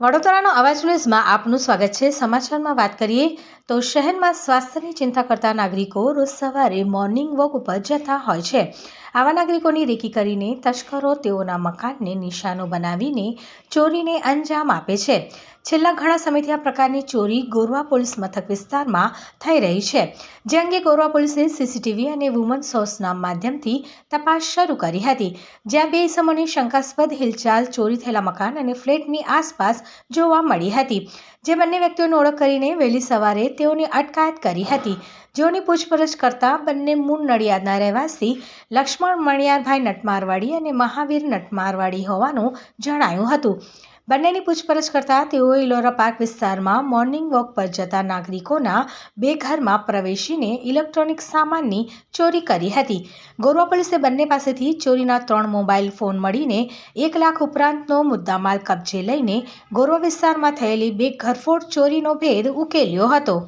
વડોદરાનો અવાજ ન્યૂઝમાં આપનું સ્વાગત છે. સમાચારમાં વાત કરીએ તો શહેરમાં સ્વાસ્થ્યની ચિંતા કરતા નાગરિકો રોજ સવારે મોર્નિંગ વોક ઉપર જતા હોય છે. આવા નાગરિકોની રેકી કરીને તસ્કરો તેઓના મકાનને નિશાનો બનાવીને ચોરીને અંજામ આપે છે. છેલ્લા ઘણા સમયથી આ પ્રકારની ચોરી ગોરવા પોલીસ મથક વિસ્તારમાં થઈ રહી છે. જે અંગે ગોરવા પોલીસે સીસીટીવી અને વુમન સોર્સના માધ્યમથી તપાસ શરૂ કરી હતી. જ્યાં બે ઇસમોની શંકાસ્પદ હિલચાલ, ચોરી થયેલા મકાન અને ફ્લેટની આસપાસ જોવા મળી હતી. જે બંને વ્યક્તિઓની ઓળખ કરીને વહેલી સવારે તેઓની અટકાયત કરી હતી. જેઓની પૂછપરછ કરતા બંને મૂળ નડિયાદના રહેવાસી લક્ષ્મણ મણિયારભાઈ નટમારવાડી અને મહાવીર નટમારવાડી હોવાનું જણાયું હતું. બંનેની પૂછપરછ કરતા તેઓએ ઇલોરા પાર્ક વિસ્તારમાં મોર્નિંગ વોક પર જતા નાગરિકોના બે ઘરમાં પ્રવેશીને ઇલેક્ટ્રોનિક સામાનની ચોરી કરી હતી. ગોરવા પોલીસે બંને પાસેથી ચોરીના ત્રણ મોબાઈલ ફોન મળીને એક લાખ ઉપરાંતનો મુદ્દામાલ કબજે લઈને ગોરવા વિસ્તારમાં થયેલી બે ઘરફોડ ચોરીનો ભેદ ઉકેલ્યો હતો.